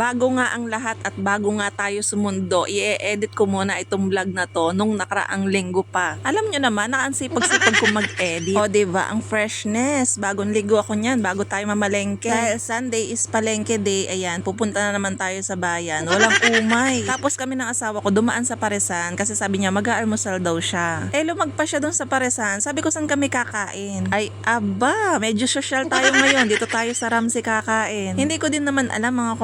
Bago nga ang lahat at bago nga tayo sumundo, i-edit ko muna itong vlog na to nung nakaraang linggo pa. Alam nyo naman, nakansipag-sipag ko mag-edit. O diba, ang freshness. Bagong ligo ako niyan, bago tayo mamalengke. Dahil Sunday is palengke day, ayan, pupunta na naman tayo sa bayan. Walang umay. Tapos kami ng asawa ko dumaan sa paresan kasi sabi niya mag-aalmusal daw siya. Eh, lumagpa siya dun sa paresan. Sabi ko, saan kami kakain? Ay, aba, medyo social tayo ngayon. Dito tayo sa Ramsey kakain. Hindi ko din naman alam mga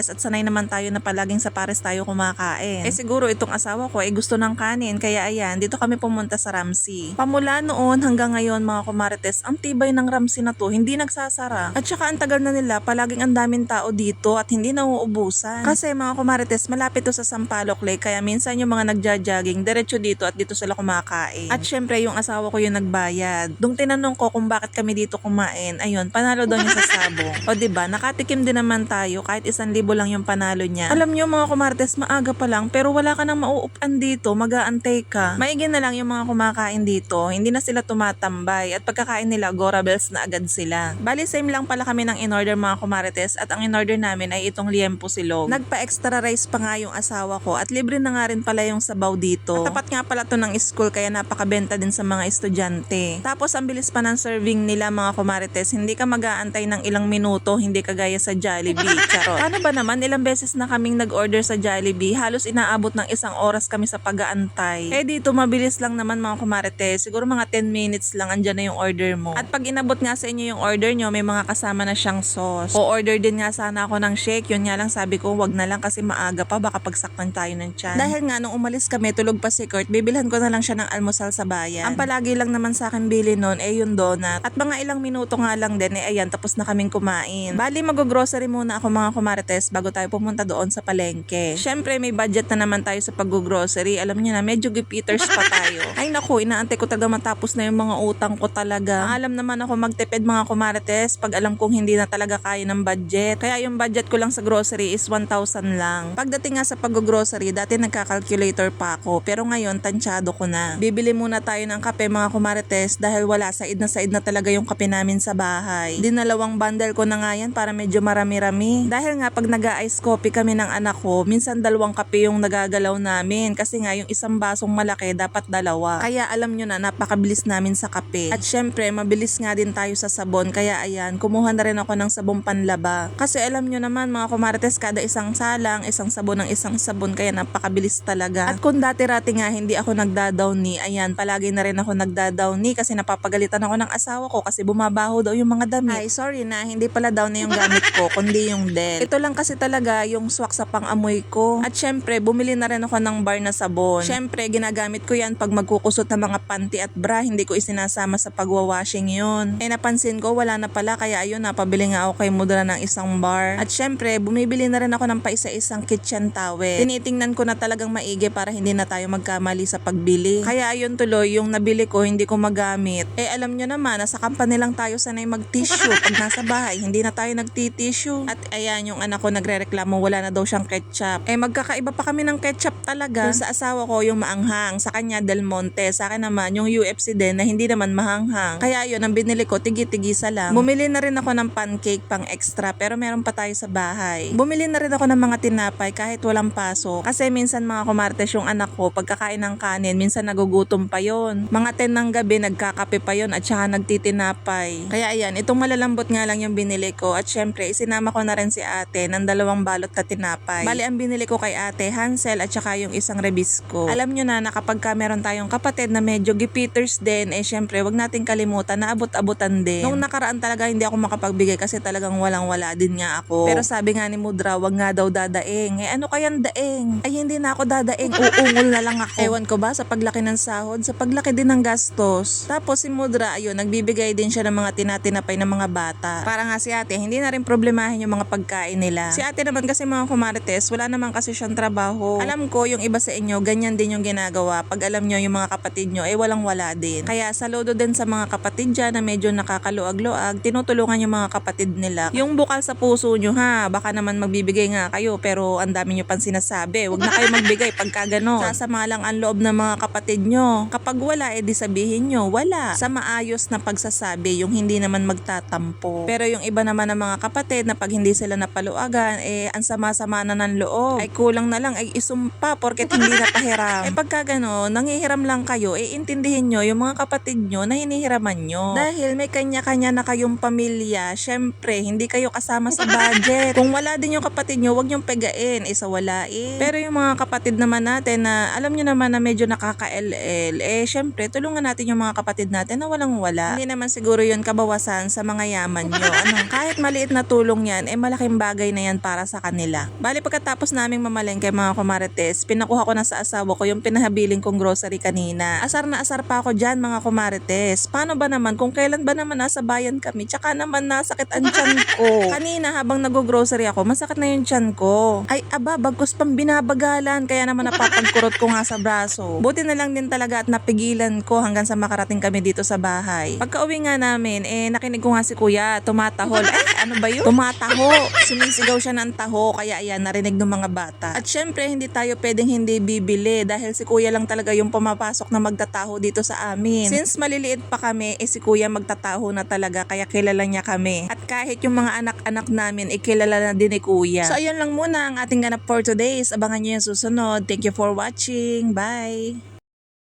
kumarates at sanay naman tayo na palaging sa pares tayo kumakain. Eh siguro itong asawa ko ay gusto ng kanin kaya ayan, dito kami pumunta sa Ramsey. Pamula noon hanggang ngayon mga kumarates, ang tibay ng Ramsey na to hindi nagsasara. At saka ang tagal na nila, palaging ang daming tao dito at hindi nauubusan. Kasi mga kumarates, malapit to sa Sampaloc Lake kaya minsan yung mga nagja-jogging, diretso dito at dito sila kumakain. At syempre yung asawa ko yung nagbayad. Dung tinanong ko kung bakit kami dito kumain, ayun, panalo daw niya sa sabong. O 'di ba nakatikim din naman tayo kahit isang libo lang yung panalo niya. Alam niyo mga kumartes, maaga pa lang pero wala ka nang mauupan dito, mag-aantay ka. Maigi na lang yung mga kumakain dito, hindi na sila tumatambay at pagkakain nila, Gora na agad sila. Bali same lang pala kami ng in-order mga kumarites at ang in-order namin ay itong liempo silog. Nagpa-extra rice pa nga yung asawa ko at libre na nga rin pala yung sabaw dito. At tapat nga pala to ng school kaya napakabenta din sa mga estudyante. Tapos ang bilis pa ng serving nila mga kumarites, hindi ka mag-aantay ng ilang minuto, hindi kagaya sa Jollibee. Charot. Paano ba naman, ilang beses na kaming nag-order sa Jollibee, halos inaabot ng isang oras kami sa pag-aantay. Eh dito, mabilis lang naman mga kumarites, siguro mga 10 minutes lang andyan na yung order mo. At pag inabot nga sa inyo yung order nyo, may mga kasama na siyang sauce. O order din nga sana ako ng shake, yun nga lang sabi ko, wag na lang kasi maaga pa, baka pagsaktan tayo ng tiyan. Dahil nga nung umalis kami, tulog pa si Kurt, bibilhan ko na lang siya ng almusal sa bayan. Ang palagi lang naman sa akin bili nun, eh yung donut. At mga ilang minuto nga lang din, eh ayan, tapos na kaming kumain. Bali, mag-grocery muna ako mga kumarites bago tayo pumunta doon sa palengke. Syempre, may budget na naman tayo sa pag-grocery. Alam niyo na, medyo gipiters pa tayo. Ay naku, inaantay ko talaga matapos na yung mga utang ko talaga. Alam naman ako magtipid mga kumarites pag alam kong hindi na talaga kaya ng budget. Kaya yung budget ko lang sa grocery is 1,000 lang. Pagdating nga sa pag-grocery, dati nagka-calculator pa ako. Pero ngayon, tansyado ko na. Bibili muna tayo ng kape mga kumarites dahil wala, said na said na talaga yung kape namin sa bahay. Dinalawang bundle ko na nga yan para medyo marami-rami. Dahil nga pag nag-ice coffee kami ng anak ko, minsan dalawang kape yung nagagalaw namin. Kasi nga yung isang basong malaki dapat dalawa. Kaya alam nyo na napakabilis namin sa kape. At syempre mabilis nga din tayo sa sabon. Kaya ayan, kumuha na rin ako ng sabong panlaba. Kasi alam nyo naman mga kumarites kada isang salang, isang sabon ng isang sabon. Kaya napakabilis talaga. At kung dati-rati nga hindi ako nagdadowny, ayan, palagi na rin ako nagdadowny kasi napapagalitan ako ng asawa ko kasi bumabaho daw yung mga damit. Ay, sorry na, hindi pala daw na yung gamit ko, kundi yung Del. Ito lang kasi talaga yung swak sa pang-amoy ko. At syempre, bumili na rin ako ng bar na sabon. Syempre, ginagamit ko yan pag magkukusot ng mga panty at bra, hindi ko isinasama sa pagwawashing yun. Eh napansin ko, wala na pala, kaya ayun, napabili nga ako kay Mudra ng isang bar. At syempre, bumibili na rin ako ng paisa-isang kitchen towel. Tinitingnan ko na talagang maigi para hindi na tayo magkamali sa pagbili. Kaya ayun tuloy, yung nabili ko, hindi ko magamit. Eh alam nyo naman, nasa company lang tayo sanay mag-tissue. Pag nasa bahay, hindi na tayo nagti-tissue. At ayan, yung anak ko nagre-reklamo, wala na daw siyang ketchup. Eh magkakaiba pa kami ng ketchup talaga. Yung sa asawa ko, yung maanghang. Sa kanya, Del Monte. Sa akin naman, yung UFC din na hindi naman mahanghang. Kaya yun, ang binili ko, tigi-tigisa lang. Bumili na rin ako ng pancake pang extra, pero meron pa tayo sa bahay. Bumili na rin ako ng mga tinapay kahit walang pasok. Kasi minsan mga kumartes yung anak ko, pagkakain ng kanin, minsan nagugutom pa yon. Mga 10 ng gabi, nagkakape pa yon at saka nagtitinapay. Kaya ayan, itong malalambot nga lang yung binili ko. At syempre, isinama ko na rin si ate ng dalawang balot na tinapay. Bali, ang binili ko kay ate, Hansel at saka yung isang rebisco. Alam nyo na, na kapag ka meron tayong kapatid na medyo gipiters din, eh syempre, wag nating kalimutan na abot-abutan din. Nung nakaraan talaga, hindi ako makapagbigay kasi talagang walang-wala din nga ako. Pero sabi nga ni Mudra, wag nga daw dadaing. Eh ano kayang daing? Ay hindi na ako dadaing, uungol na lang ako. Ewan ko ba, sa paglaki ng sahod, sa paglaki din ng gastos. Tapos si Mudra, ayun, nagbibigay din siya ng mga tinatinapay ng mga bata. Para nga si ate, hindi na rin problemahin yung mga pagkain nila. Si ate naman kasi mga kumarites, wala naman kasi siyang trabaho. Alam ko, yung iba sa inyo, ganyan din yung ginagawa. Pag alam nyo yung mga kapatid nyo, eh walang wala din. Kaya saludo din sa mga kapatid dyan na medyo nakakaluag-luag, tinutulungan yung mga kapatid nila. Yung bukal sa puso nyo ha, baka naman magbibigay nga kayo pero ang dami nyo pang sinasabi. Huwag na kayo magbigay pagka gano'n. Sasama lang ang loob ng mga kapatid nyo. Kapag wala, eh di sabihin nyo, wala. Sa maayos na pagsasabi, yung hindi naman magtatampo. Pero yung iba naman ng mga kapatid na pag hindi sila napaluagan, kumbaga, eh, ang sama-sama na ng loob. Ay kulang na lang, ay isumpa porket hindi na pahiram. eh pagka gano'n, nangihiram lang kayo, eh intindihin nyo yung mga kapatid nyo na hinihiraman nyo. Dahil may kanya-kanya na kayong pamilya, syempre, hindi kayo kasama sa budget. Kung wala din yung kapatid nyo, wag nyong pegain, isa wala eh. Pero yung mga kapatid naman natin na alam nyo naman na medyo nakaka-LL, eh syempre, tulungan natin yung mga kapatid natin na walang wala. Hindi naman siguro yun kabawasan sa mga yaman nyo. Ano, kahit maliit na tulong yan, eh malaking bagay na yan para sa kanila. Bali pagkatapos naming mamalengke mga kumarites, pinakuha ko na sa asawa ko yung pinahabiling kong grocery kanina. Asar na asar pa ako dyan mga kumarites. Paano ba naman kung kailan ba naman nasa bayan kami, tsaka naman nasakit ang tiyan ko. Kanina habang nag-grocery ako, masakit na yung tiyan ko. Ay aba, bagkus pang binabagalan, kaya naman napapagkurot ko nga sa braso. Buti na lang din talaga at napigilan ko hanggang sa makarating kami dito sa bahay. Pagka uwi nga namin, eh nakinig ko nga si kuya, tumatahol. Eh, ano ba yun? Tumataho. Sumisigaw siya ng taho, kaya ayan, narinig ng mga bata. At syempre, hindi tayo pwedeng hindi bibili dahil si kuya lang talaga yung pumapasok na magtataho dito sa amin. Since maliliit pa kami, eh si kuya magtataho na talaga kaya kilala niya kami. At kahit yung mga anak-anak namin, eh na din ni kuya. So ayun lang muna ang ating ganap for today. Abangan niyo yung susunod. Thank you for watching. Bye!